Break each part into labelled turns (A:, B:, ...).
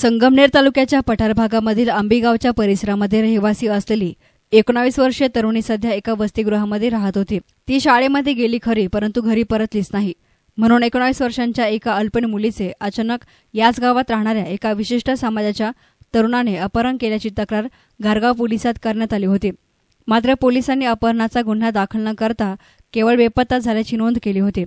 A: संगमनेर तालुक्याच्या पठार भागामधील आंबीगावच्या परिसरामध्ये रहिवासी असलेली एकोणावीस वर्षीय तरुणी सध्या एका वसतिगृहामध्ये राहत होती. ती शाळेमध्ये गेली खरी परंतु घरी परतलीच नाही. म्हणून एकोणावीस वर्षांच्या एका अल्पन मुलीचे अचानक याच गावात राहणाऱ्या एका विशिष्ट समाजाच्या तरुणाने अपहरण केल्याची तक्रार घारगाव पोलिसात करण्यात आली होती. मात्र पोलिसांनी अपहरणाचा गुन्हा दाखल न करता केवळ बेपत्ता झाल्याची नोंद केली होती.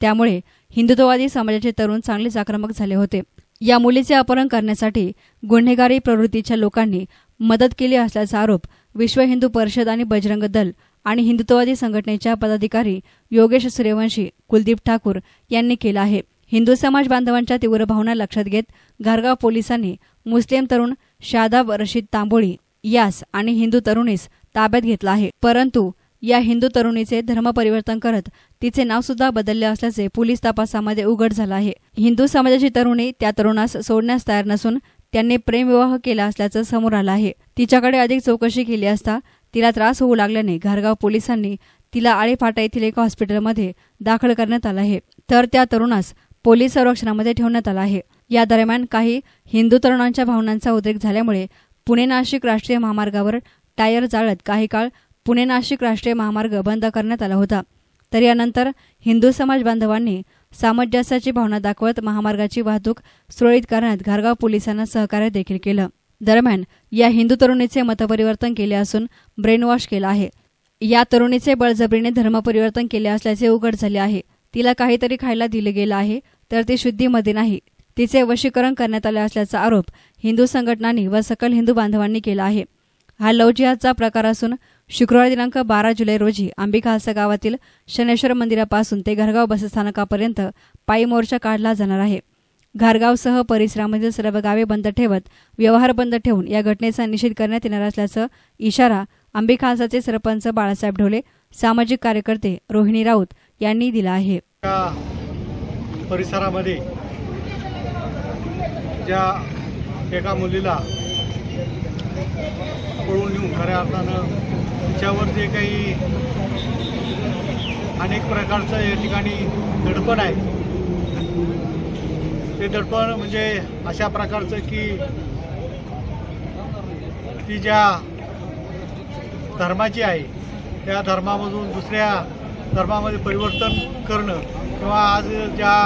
A: त्यामुळे हिंदुत्ववादी समाजाचे तरुण चांगलेच आक्रमक झाले होते. या मुलीचे अपहरण करण्यासाठी गुन्हेगारी प्रवृत्तीच्या लोकांनी मदत केली असल्याचा आरोप विश्व हिंदू परिषद आणि बजरंग दल आणि हिंदुत्ववादी संघटनेच्या पदाधिकारी योगेश सूर्यवंशी कुलदीप ठाकूर यांनी केला आहे. हिंदू समाज बांधवांच्या तीव्र भावना लक्षात घेत घारगाव पोलिसांनी मुस्लिम तरुण शादाब रशीद तांबोळी यास आणि हिंदू तरुणीस ताब्यात घेतला आहे. परंतु या हिंदू तरुणीचे धर्मपरिवर्तन करत तिचे नाव सुद्धा बदलले असल्याचे पोलीस तपासामध्ये उघड झालं आहे. हिंदू समाजाची तरुणी त्या तरुणास सोडण्यास तयार नसून त्यांनी प्रेमविवाह केला असल्याचं समोर आलं आहे. तिच्याकडे अधिक चौकशी केली असता तिला त्रास होऊ लागल्याने घारगाव पोलिसांनी तिला आळेफाटा येथील एका हॉस्पिटलमध्ये दाखल करण्यात आलं आहे. तर त्या तरुणास पोलीस संरक्षणामध्ये ठेवण्यात आलं आहे. या दरम्यान काही हिंदू तरुणांच्या भावनांचा उद्रेक झाल्यामुळे पुणे नाशिक राष्ट्रीय महामार्गावर टायर जाळत काही काळ पुणे नाशिक राष्ट्रीय महामार्ग बंद करण्यात आला होता. तर यानंतर हिंदू समाज बांधवांनी सामंजस्याची भावना दाखवत महामार्गाची वाहतूक सुरळीत करण्यात घारगाव पोलिसांना सहकार्य देखील केलं. दरम्यान या हिंदू तरुणीचे मतपरिवर्तन केले असून ब्रेनवॉश केलं आहे. या तरुणीचे बळजबरीने धर्मपरिवर्तन केले असल्याचे उघड झाले आहे. तिला काहीतरी खायला दिले गेलं आहे तर ती शुद्धीमध्ये नाही. तिचे वशीकरण करण्यात आले असल्याचा आरोप हिंदू संघटनांनी व सकल हिंदू बांधवांनी केला आहे. हा लव जिहादचा प्रकार असून शुक्रवार दिनांक बारा जुलै रोजी अंबिका खालसा गावातील शनेश्वर मंदिरापासून ते घरगाव बसस्थानकापर्यंत पायी मोर्चा काढला जाणार आहे. घारगावसह परिसरामधील सर्व गावे बंद ठेवत व्यवहार बंद ठेवून या घटनेचा निषेध करण्यात येणार असल्याचं इशारा आंबी सरपंच बाळासाहेब ढोले सामाजिक कार्यकर्ते रोहिणी राऊत यांनी दिला आहे.
B: परिसरामध्ये ज्या एका मुलीला पळून येऊन खऱ्या अर्थानं तिच्यावर जे काही अनेक प्रकारचं या ठिकाणी दडपण आहे ते दडपण म्हणजे अशा प्रकारचं की ती ज्या धर्माची आहे त्या धर्मामधून दुसऱ्या धर्मामध्ये परिवर्तन करणं किंवा आज ज्या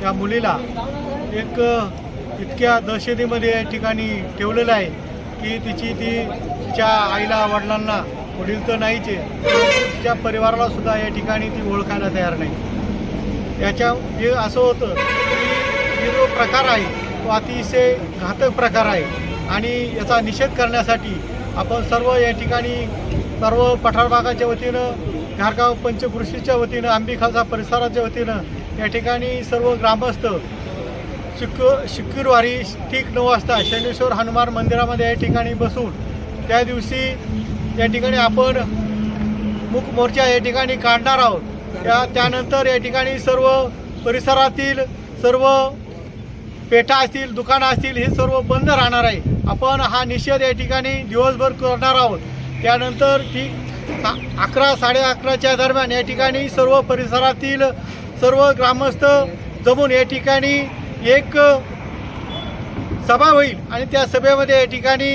B: त्या मुलीला एक इतक्या दहशतीमध्ये या ठिकाणी ठेवलेलं आहे की तिची ती तिच्या आईला वडिलांना. वडील तर नाहीच. आहे तिच्या परिवाराला सुद्धा या ठिकाणी ती ओळखायला तयार नाही. याच्या हे असं होतं की हे जो प्रकार आहे तो अतिशय घातक प्रकार आहे. आणि याचा निषेध करण्यासाठी आपण सर्व या ठिकाणी सर्व पठार भागाच्या वतीनं घारगाव पंचकृषीच्या वतीनं आंबी खालसा परिसराच्या वतीनं या ठिकाणी सर्व ग्रामस्थ शिक शुक्रवारी ठीक नऊ वाजता शनेश्वर हनुमान मंदिरामध्ये या ठिकाणी बसून त्या दिवशी या ठिकाणी आपण मुख मोर्चा या ठिकाणी काढणार आहोत. त्या त्यानंतर या ठिकाणी सर्व परिसरातील सर्व पेठा असतील दुकानं असतील हे सर्व बंद राहणार आहे. आपण हा निषेध या ठिकाणी दिवसभर करणार आहोत. त्यानंतर ठीक अकरा साडे अकराच्या दरम्यान या ठिकाणी सर्व परिसरातील सर्व ग्रामस्थ जमून या ठिकाणी एक सभा होईल आणि त्या सभेमध्ये या ठिकाणी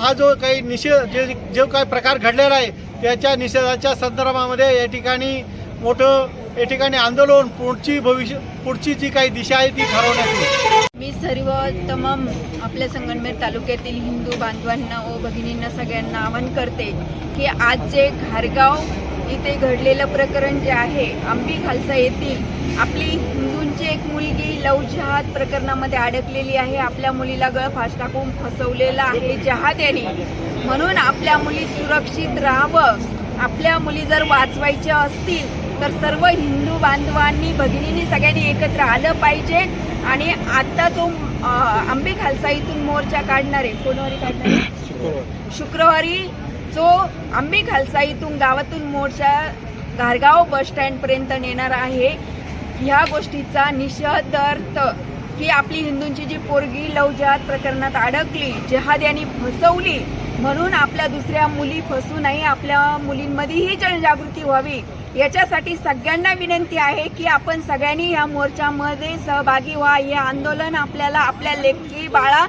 B: हा जो काही निषेध जे जो काही प्रकार घडलेला आहे त्याच्या निषेधाच्या संदर्भामध्ये या ठिकाणी मोठं या ठिकाणी आंदोलन पुढची भविष्य पुढची जी काही दिशा आहे ती ठरवण्यात येईल.
C: मी सर्व तमाम आपल्या संगमनेर तालुक्यातील हिंदू बांधवांना व भगिनींना सगळ्यांना आवाहन करते की आज जे घारगाव इथे घडलेलं प्रकरण जे आहे आंबी खालसा येथील आपली हिंदूंची एक मुलगी लव जहाद प्रकरणामध्ये अडकलेली आहे. आपल्या मुलीला गळफास टाकून फसवलेलं आहे. जहाद्याने म्हणून आपल्या मुली सुरक्षित राहावं. आपल्या मुली जर वाचवायच्या असतील तर सर्व हिंदू बांधवांनी भगिनींनी सगळ्यांनी एकत्र आलं पाहिजे. आणि आता जो आंबे खालसा इथून मोर्चा काढणार. आहे कोणवारी काढणार? शुक्रवारी. जो आंबे खालसा इथून गावातून मोर्चा घारगाव बस स्टँड पर्यंत नेणार आहे. ह्या गोष्टीचा निषेधार्थ की आपली हिंदूंची जी पोरगी लवजात प्रकरणात अडकली जहाद्यांनी फसवली म्हणून आपल्या दुसऱ्या मुली फसू नाही आपल्या मुलींमध्येही जनजागृती व्हावी याच्यासाठी सगळ्यांना विनंती आहे की आपण सगळ्यांनी या मोर्चामध्ये सहभागी व्हा. हे आंदोलन आपल्याला आपल्या लेखी बाळा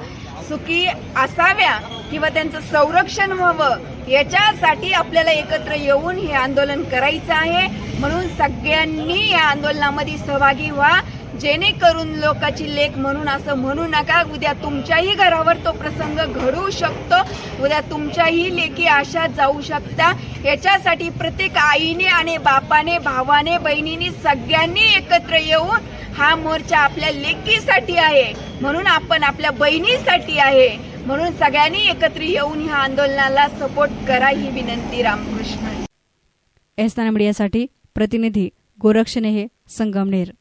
C: सुखी असाव्या किंवा त्यांचं संरक्षण व्हावं याच्यासाठी आपल्याला एकत्र येऊन हे आंदोलन करायचं आहे. म्हणून सगळ्यांनी या आंदोलनामध्ये सहभागी व्हा. जेणेकरून लोकांची लेख म्हणून असं म्हणू नका. उद्या तुमच्याही घरावर तो प्रसंग घडू शकतो. उद्या तुमच्याही लेखी आशा जाऊ शकता. याच्यासाठी प्रत्येक आईने आणि बापाने भावाने बहिणीने सगळ्यांनी एकत्र येऊन हा मोर्चा आपल्या लेकीसाठी आहे. म्हणून आपण आपल्या बहिणीसाठी आहे. म्हणून सगळ्यांनी एकत्र येऊन ह्या आंदोलनाला सपोर्ट करा ही विनंती रामकृष्ण.
A: एस प्रतिनिधी गोरक्षनेहे संगमनेर